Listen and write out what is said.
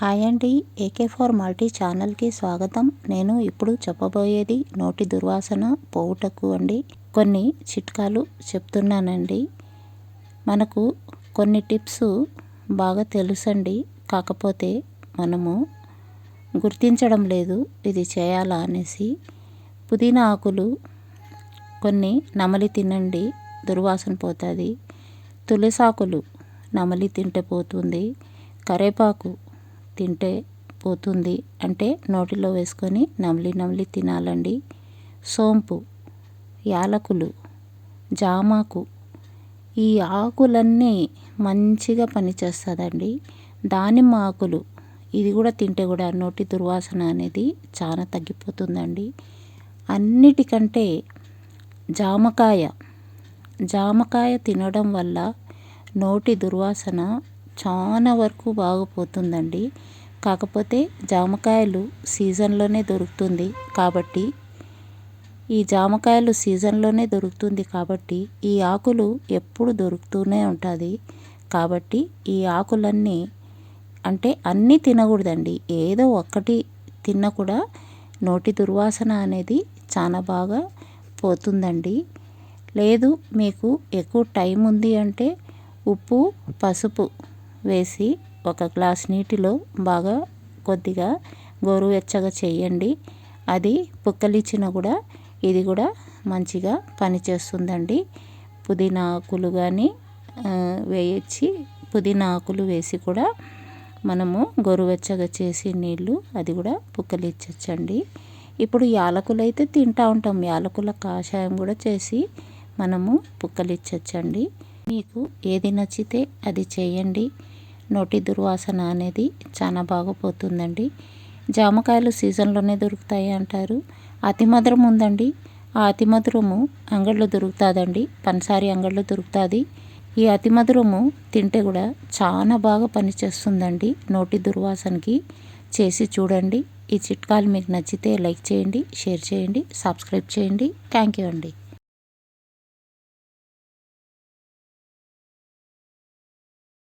Hi అండి AK four multi ఛానల్కి స్వాగతం. నేను ఇప్పుడు చెప్పబోయేది నోటి దుర్వాసన పోవుటకు అండి. కొన్ని చిట్కాలు చెప్తున్నానండి. మనకు కొన్ని టిప్స్ బాగా తెలుసండి. కాకపోతే మనము గుర్తించడం లేదు ఇది చేయాలా అనేసి. పుదీనా ఆకులు కొన్ని నమలి తినండి దుర్వాసన పోతుంది. తులసాకులు నమలి తింటే పోతుంది. కరేపాకు తింటే పోతుంది. అంటే నోటిలో వేసుకొని నమిలి నమిలి తినాలండి. సోంపు యాలకులు జామాకు ఈ ఆకులన్నీ మంచిగా పనిచేస్తుందండి. దానిమ్మ ఆకులు ఇది కూడా తింటే కూడా నోటి దుర్వాసన అనేది చాలా తగ్గిపోతుందండి. అన్నిటికంటే జామకాయ జామకాయ తినడం వల్ల నోటి దుర్వాసన చాలా వరకు బాగుపోతుందండి. కాకపోతే జామకాయలు సీజన్లోనే దొరుకుతుంది కాబట్టి ఈ జామకాయలు సీజన్లోనే దొరుకుతుంది కాబట్టి ఈ ఆకులు ఎప్పుడు దొరుకుతూనే ఉంటుంది. కాబట్టి ఈ ఆకులన్నీ అంటే అన్నీ తినకూడదండి. ఏదో ఒక్కటి తిన్నా కూడా నోటి దుర్వాసన అనేది చాలా బాగా పోతుందండి. లేదు మీకు ఎక్కువ టైం ఉంది అంటే ఉప్పు పసుపు వేసి ఒక గ్లాస్ నీటిలో బాగా కొద్దిగా గోరువెచ్చగా చేయండి. అది పుక్కలిచ్చినా కూడా ఇది కూడా మంచిగా పనిచేస్తుందండి. పుదీనా ఆకులు కానీ వేయించి పుదీనా ఆకులు వేసి కూడా మనము గోరువెచ్చగా చేసి నీళ్ళు అది కూడా పుక్కలిచ్చచ్చండి. ఇప్పుడు యాలకులు అయితే తింటూ ఉంటాం. యాలకుల కాషాయం కూడా చేసి మనము పుక్కలిచ్చచ్చండి. మీకు ఏది నచ్చితే అది చేయండి. నోటి దుర్వాసన అనేది చాలా బాగుపోతుందండి. జామకాయలు సీజన్లోనే దొరుకుతాయి అంటారు. అతి మధురం ఉందండి. ఆ అతి మధురము అంగడిలో దొరుకుతుందండి. పనిసారి అంగడిలో దొరుకుతుంది. ఈ అతి మధురము తింటే కూడా చాలా బాగా పనిచేస్తుందండి. నోటి దుర్వాసనకి చేసి చూడండి. ఈ చిట్కాలు మీకు నచ్చితే లైక్ చేయండి షేర్ చేయండి సబ్స్క్రైబ్ చేయండి. థ్యాంక్ యూ అండి.